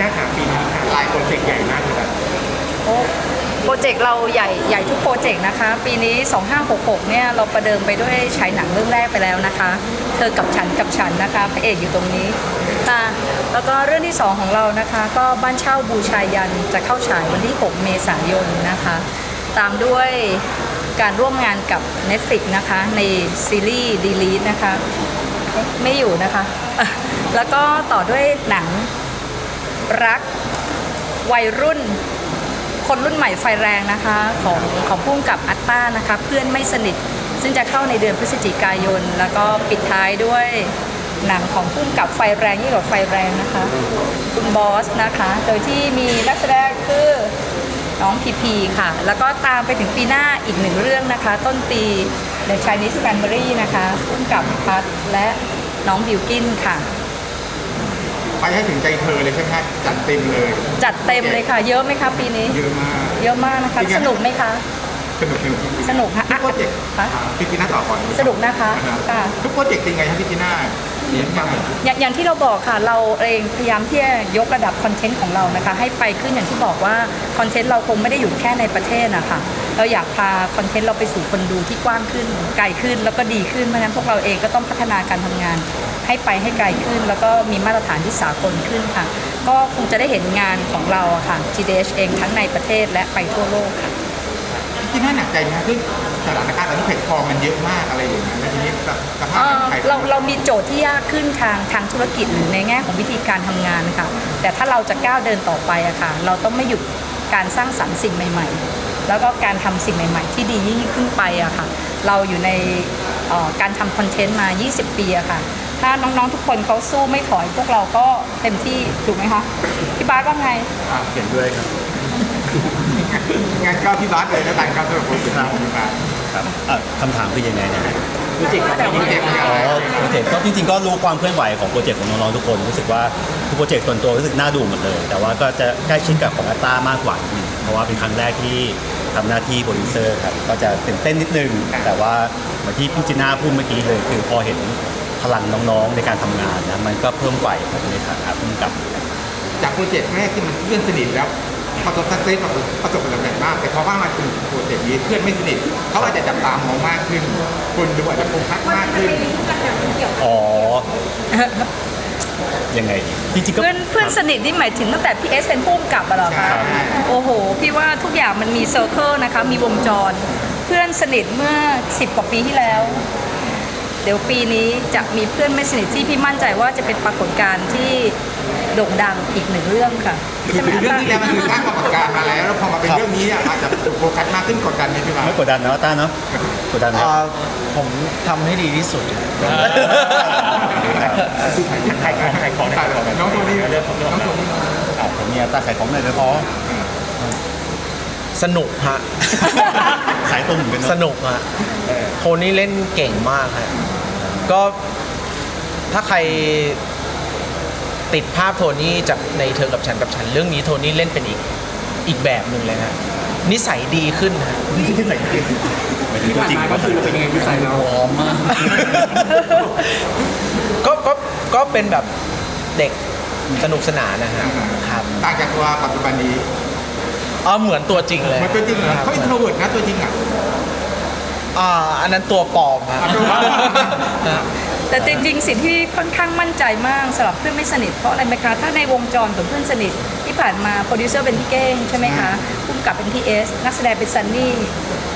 น่าถาปีนี้ค่ะลายโปรเจกต์ใหญ่มากเลยแบบโอ้โปรเจกต์เราใหญ่ใหญ่ทุกโปรเจกต์นะคะ ปีนี้ 2566 เนี่ยเราประเดิมไปด้วยฉายหนังเรื่องแรกไปแล้วนะคะ เธอกับฉันกับฉันนะคะพระเอกอยู่ตรงนี้ค่ะแล้วก็เรื่องที่ 2 ของเรานะคะ ก็บ้านเช่าบูชายันจะเข้าฉายวันที่ 6 เมษายนนะคะ ตามด้วยการร่วมงานกับ Netflix นะคะ ในซีรีส์ดีลีทนะคะ ไม่อยู่นะคะ แล้วก็ต่อด้วยหนัง รักวัยรุ่น คนรุ่นใหม่ไฟแรงนะคะ ของของพุ่มกับอัตตานะคะ เพื่อนไม่สนิทซึ่งจะเข้าในเดือนพฤศจิกายน แล้วก็ปิดท้ายด้วยหนังของพุ่มกับไฟแรงยิ่งกว่าไฟแรงนะคะ คุณบอสนะคะ โดยที่มีนักแสดงคือน้องพีพีค่ะ แล้วก็ตามไปถึงปีหน้าอีกหนึ่งเรื่องนะคะ ต้นปี The Chinese Family นะคะพุ่มกับพัทและน้องบิวกินค่ะ ไปให้ถึงใจเธอเลยใช่ไหมฮะจัดเต็มเลยจัดเต็มเลยค่ะ เยอะไหมคะปีนี้ เยอะมาก เยอะมากนะคะเป็นไง สนุกไหมคะ สนุกสนุกสนุกค่ะทุอะกโปรเจกต์คะพี่จีน่าต่อก่อนสนุกนะคะรับค่ะ ทุกโปรเจกต์เป็นไงครับพี่จีน่าเลี้ยงมาอย่างอย่างที่เราบอกค่ะเราเองพยายามที่จะยกระดับคอนเทนต์ของเรานะคะ ให้ไปขึ้นอย่างที่บอกว่าคอนเทนต์เราคงไม่ได้อยู่แค่ในประเทศนะคะ เราอยากพาคอนเทนต์เราไปสู่คนดูที่กว้างขึ้นไกลขึ้นแล้วก็ดีขึ้นเพราะฉะนั้นพวกเราเองก็ต้องพัฒนาการทำงาน ให้ไปให้ไกลขึ้น แล้วก็มีมาตรฐานที่สากลขึ้นค่ะ ก็คงจะได้เห็นงานของเราอะค่ะ GDH เองทั้งในประเทศและไปทั่วโลกค่ะพี่จีน่าหนักใจนะคือสถานการณ์ตอนนี้แพลตฟอร์มมันเยอะมากอะไรอย่างเงี้ยแล้วทีนี้สภาพเอ่อการขายเราเรามีโจทย์ที่ยากขึ้นทางทางธุรกิจหรือในแง่ของวิธีการทำงานค่ะแต่ถ้าเราจะก้าวเดินต่อไปอะค่ะ เราต้องไม่หยุดการสร้างสรรค์สิ่งใหม่ ๆ แล้วก็การทำสิ่งใหม่ๆ ที่ดียิ่งขึ้นไปอะค่ะ เราอยู่ในเอ่อการทำคอนเทนต์มา 20 ปีอะค่ะ ถ้าน้องๆทุกคนเขาสู้ไม่ถอยพวกเราก็เต็มที่ถูกไหมคะพี่บาสว่าไงเห็นด้วยครับงั้นก็พี่บาสเลยแล้วกันครับสำหรับโปรเจกต์นี้พี่บาสครับอะคำถามคือยังไงนะฮะโปรเจกต์เป็นยังไงอ๋อโปรเจกต์ก็จริงๆก็รู้ความเคลื่อนไหวของโปรเจกต์ของน้องๆทุกคนรู้สึกว่าทุกโปรเจกต์ส่วนตัวรู้สึกน่าดูหมดเลย แต่ว่าก็จะใกล้ชิดกับของอัตตามากกว่านิดนึงเพราะว่าเป็นครั้งแรกที่ ทำหน้าที่โปรดิวเซอร์ครับก็จะตื่นเต้นนิดนึง แต่ว่าเหมือนที่พี่จีน่าพูดเมื่อกี้เลย คือพอเห็นพลังน้องๆในการทำงานนะมันก็เพิ่มไฟครับในฐานะผู้กำกับจากโปรเจกต์แรกที่มันเพื่อนสนิทแล้วประสบสักเซสประสบประสบความสำเร็จมาก แต่พอว่ามาถึงโปรเจกต์นี้เพื่อนไม่สนิทเขาอาจจะจับตามองมากขึ้น คนดูอาจจะโฟกัสมากขึ้นอ๋อยังไงดี จริงๆก็เพื่อนเพื่อนสนิทนี่หมายถึงตั้งแต่พี่เอสเป็นผู้กำกับอะเหรอคะใช่โอ้โห พี่ว่าทุกอย่างมันมีเซอร์เคิลนะคะ มีวงจร เพื่อนสนิทเมื่อ 10 กว่าปีที่แล้ว เดี๋ยวปีนี้จะมีเพื่อนไม่สนิทที่พี่มั่นใจว่าจะเป็นปรากฏการณ์ที่โด่งดังอีกหนึ่งเรื่องค่ะคือใช่ไหมเรื่องที่แล้วคะมันคือสร้างปรากฏการณ์มาแล้วแล้วพอมาเป็นครับเรื่องนี้เนี่ยอาจจะถูกโฟกัสมากขึ้นกดดันไหมพี่บาสไม่กดดันนะต้าเนาะกดดันไหม อ่าผมทำให้ดีที่สุด ขายของขายของน้องตัวนี้น้องตัวนี้อะผมมีอัตราขายของหน่อยเลยพอสนุกฮะ ขายตรงเหมือนกันเนอะสนุกฮะโทนี่เล่นเก่งมากฮะ ก็ถ้าใครติดภาพโทนี่จากในเธอกับฉันกับฉัน เรื่องนี้โทนี่เล่นเป็นอีกอีกแบบหนึ่งเลยฮะ นิสัยดีขึ้นฮะห มายถึงตัวจริงก็คือเป็นยังไงวิสัยเราก็ก็ก็เป็นแบบเด็กสนุกสนานนะฮะครับต่างจากตัวปัจจุบันนี้อ๋อเหมือนตัวจริงเลยมันตัวจริงเหรอเขาอินโทรเวิร์ดนะตัวจริงอะ อ่าอันนั้นตัวปลอมฮะอะตัวปลอมฮะแต่จริงๆ สิ่งที่ค่อนข้างมั่นใจมากสำหรับเพื่อนไม่สนิทเพราะอะไรไหมคะถ้าในวงจรของเพื่อนสนิทที่ผ่านมาโปรดิวเซอร์เป็นพี่เก้งใช่ไหมคะผู้กำกับเป็นพี่เอสนักแสดงเป็นซันนี่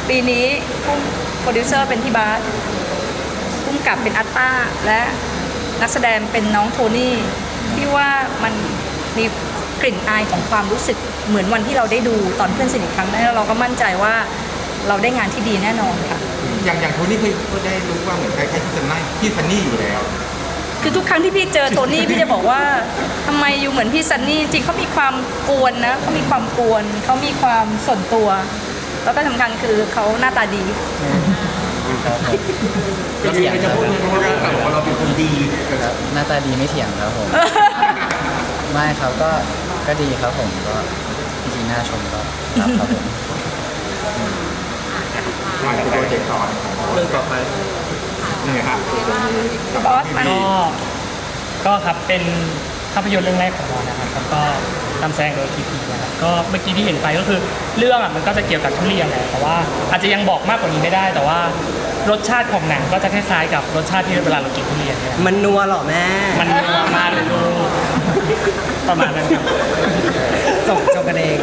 ปีนี้ผู้โปรดิวเซอร์เป็นพี่บาสผู้กำกับเป็นอัตตาและนักแสดงเป็นน้องโทนี่ที่ว่ามันมีกลิ่นอายของความรู้สึกเหมือนวันที่เราได้ดูตอนเพื่อนสนิทครั้งแรกแล้วเราก็มั่นใจว่าเราได้งานที่ดีแน่นอนค่ะ อย่างอย่างโทนี่เคยก็ได้รู้ว่าเหมือนคล้ายๆพี่ซันนี่พี่ซันนี่อยู่แล้ว คือทุกครั้งที่พี่เจอโทนี่พี่จะบอกว่าทำไมอยู่เหมือนพี่ซันนี่จริงเขามีความกวนนะเขามีความกวนเขามีความส่วนตัว แล้วก็สำคัญคือเขาหน้าตาดีก็เถียงครับว่าเราเป็นคนดีครับหน้าตาดีไม่เถียงครับผม ไม่ครับก็ก็ดีครับผมก็จริงๆน่าชมก็รับครับผมมาจากโปรเจกต์ต่อเรื่องต่อไปนี่ครับบอสมาก็ก็ครับเป็นภาพยนตร์เรื่องแรกของเรานะครับแล้วก็ นำแสดงโดยพีพีนะครับก็เมื่อกี้ที่เห็นไปก็คือเรื่องอะมันก็จะเกี่ยวกับทุเรียนแหละแต่ว่าอาจจะยังบอกมากกว่านี้ไม่ได้ แต่ว่ารสชาติของหนังก็จะคล้ายๆกับรสชาติที่เวลาเรากินทุเรียนเนี่ยมันนัวเหรอแม่มันนัวมากเลยลูกประมาณนั้นครับจบจบกันเอง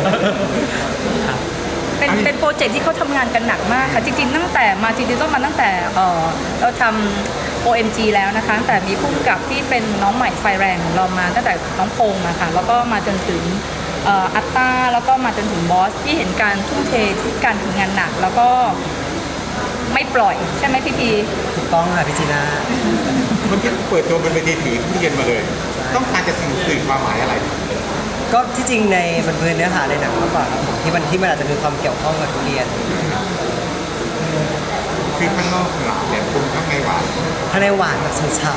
เป็นเป็นโปรเจกต์ที่เขาทำงานกันหนักมากค่ะจริงๆตั้งแต่มาจริงๆต้องมาตั้งแต่เอ่อเราทำ OMG แล้วนะคะตั้งแต่มีผู้กำกับที่เป็นน้องใหม่ไฟแรงของเรามาตั้งแต่น้องพงษ์นะคะแล้วก็มาจนถึงเอ่ออัตตาแล้วก็มาจนถึงบอสที่เห็นการทุ่มเทที่การทำงานหนัก แล้วก็ไม่ปล่อยใช่ไหมพี่พีถูกต้องค่ะพี่จีน่าเมื่อกี้เปิดตัวเป็นเวทีถือทุเรียนมาเลย ต้องการจะสื่อสื่อความหมายอะไร ก็ที่จริงในมันเป็นเนื้อหาในหนังมากกว่าครับผมที่มันที่มันอาจจะมีความเกี่ยวข้องกับทุเรียน คือข้างนอกหลาบแต่คุณข้างในหวานข้างในหวานแบบฉ่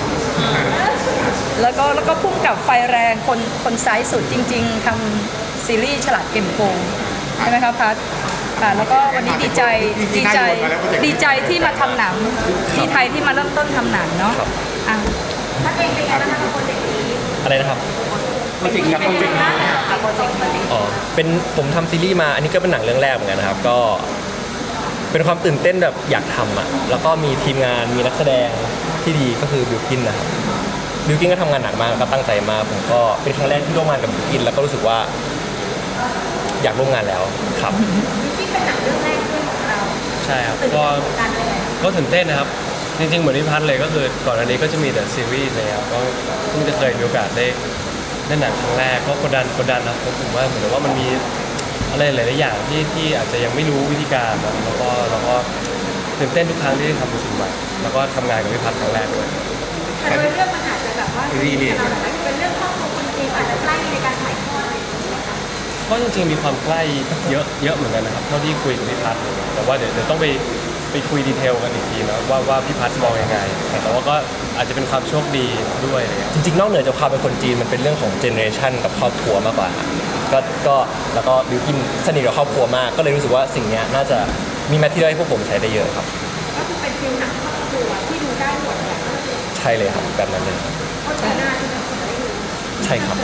ำแล้วก็แล้วก็พุ่งกับไฟแรงคนคนซ้ายสุดจริง ๆทำซีรีส์ฉลาดเกมโกงใช่ไหมคะพัทค่ะแล้วก็วันนี้ดีใจดีใจดีใจที่มาทำหนังที่ไทยที่มาเริ่มต้นทำหนังเนาะอะพัทเองเป็นไงบ้างคะโปรเจกต์นี้อะไรนะครับโปรเจกต์นี้เป็นไงบ้างคะโปรเจกต์นี้อ๋อเป็นผมทำซีรีส์มาอันนี้ก็เป็นหนังเรื่องแรกเหมือนกันนะครับ ก็ เป็นความตื่นเต้นแบบอยากทำอะแล้วก็มีทีมงานมีนักแสดงที่ดีก็คือบิวกินนะครับบิวกินก็ทำงานหนักมากแล้วก็ตั้งใจมากผมก็เป็นครั้งแรกที่ร่วมงานกับบิวกินแล้วก็รู้สึกว่า อยากร่วมงานแล้วครับใช่ครับก็ก็ตื่นเต้นนะครับ จริงๆ เหมือนพี่พัฒน์เลยก็คือก่อนอันนี้ก็จะมีแต่ซีรีส์เลยครับก็เพิ่งจะเคยมีโอกาสได้เล่นหนังครั้งแรกก็กดดันกดดันนะครับผมว่าเหมือนกับว่ามันมี อะไรหลายๆอย่างที่ที่อาจจะยังไม่รู้วิธีการนะแล้วก็แล้วก็ตื่นเต้นทุกครั้งที่ได้ทำสิ่งใหม่ แล้วก็ทำงานกับพี่พัฒน์ครั้งแรกด้วย แต่เรื่องมันอาจจะแบบว่ารีเรียนก็จริงๆมีความใกล้เยอะเยอะเหมือนกันนะครับเท่าที่คุยกับพี่พัฒน์เลยแต่ว่าเดี๋ยวเดี๋ยวต้องไป ไปคุยดีเทลกันอีกทีนะว่าว่าพี่พัฒน์มองยังไง แต่ว่าก็อาจจะเป็นความโชคดีด้วยอะไรเงี้ยจริงๆ นอกเหนือจากความเป็นคนจีนมันเป็นเรื่องของเจเนอเรชันกับครอบครัวมากกว่าก็ก็แล้วก็บิวกินสนิทกับครอบครัวมาก ก็เลยรู้สึกว่าสิ่งเนี้ยน่าจะมีแมทที่ได้ให้พวกผมใช้ได้เยอะครับ ก็คือเป็นฟิลหนังครอบครัวที่ดูได้หมดใช่เลยครับแบบนั้นเลยใช่ครับ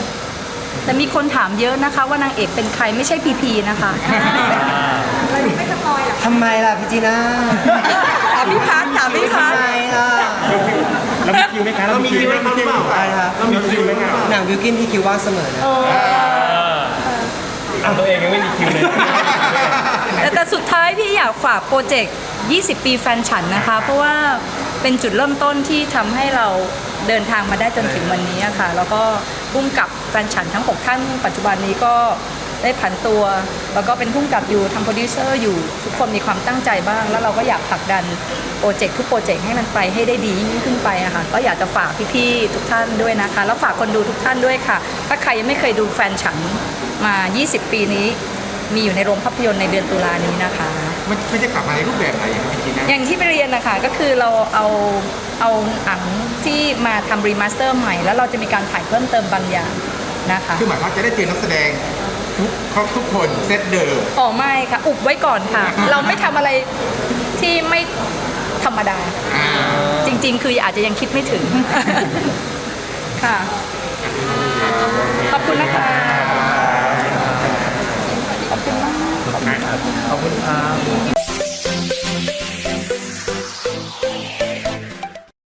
แต่มีคนถามเยอะนะคะว่านางเอกเป็นใครไม่ใช่พีพีนะคะ ๆทำไมล่ะพี่จีน่าถามพี่พัทถามพี่พัททำไมล่ะเรามีคิวไหมคะเรามีคิวไหมคะหรือเปล่าอะไรครับเรามีคิวไหมคะหนังบิวกินที่คิวว่างเสมอนะอะตัวเองยังไม่มีคิวเลยแต่แต่สุดท้ายพี่อยากฝากโปรเจกต์ 20 ปีแฟนฉันนะคะ เพราะว่าเป็นจุดเริ่มต้นที่ทำให้เราเดินทางมาได้จนถึงวันนี้อะค่ะ แล้วก็พุ่มกับแฟนฉันทั้ง 6 ท่านปัจจุบันนี้ก็ ได้ผันตัว แล้วก็เป็นพุ่มกับอยู่ทำโปรดิวเซอร์อยู่ทุกคนมีความตั้งใจบ้าง แล้วเราก็อยากผลักดันโปรเจกต์ทุกโปรเจกต์ให้มันไปให้ได้ดียิ่งขึ้นไปอะค่ะก็อยากจะฝากพี่ๆทุกท่านด้วยนะคะ แล้วฝากคนดูทุกท่านด้วยค่ะ ถ้าใครยังไม่เคยดูแฟนฉันมา 20 ปีนี้ มีอยู่ในโรงภาพยนตร์ในเดือนตุลานี้นะคะ มันมันจะกลับมาในรูปแบบไหนครับพี่จีน่าอย่างที่ไปเรียนนะคะก็คือเราเอาเอาหนังที่มาทำรีมาสเตอร์ใหม่ แล้วเราจะมีการถ่ายเพิ่มเติมบางอย่างนะคะ คือหมายความว่าจะได้เจอนักแสดง ทุกครบทุกคนเซตเดิม อ๋อไม่ค่ะ อุบไว้ก่อนค่ะ เราไม่ทำอะไรที่ไม่ธรรมดา อ่าจริง ๆ คืออาจจะยังคิดไม่ถึง ค่ะ ขอบคุณนะคะ ขอบคุณครับ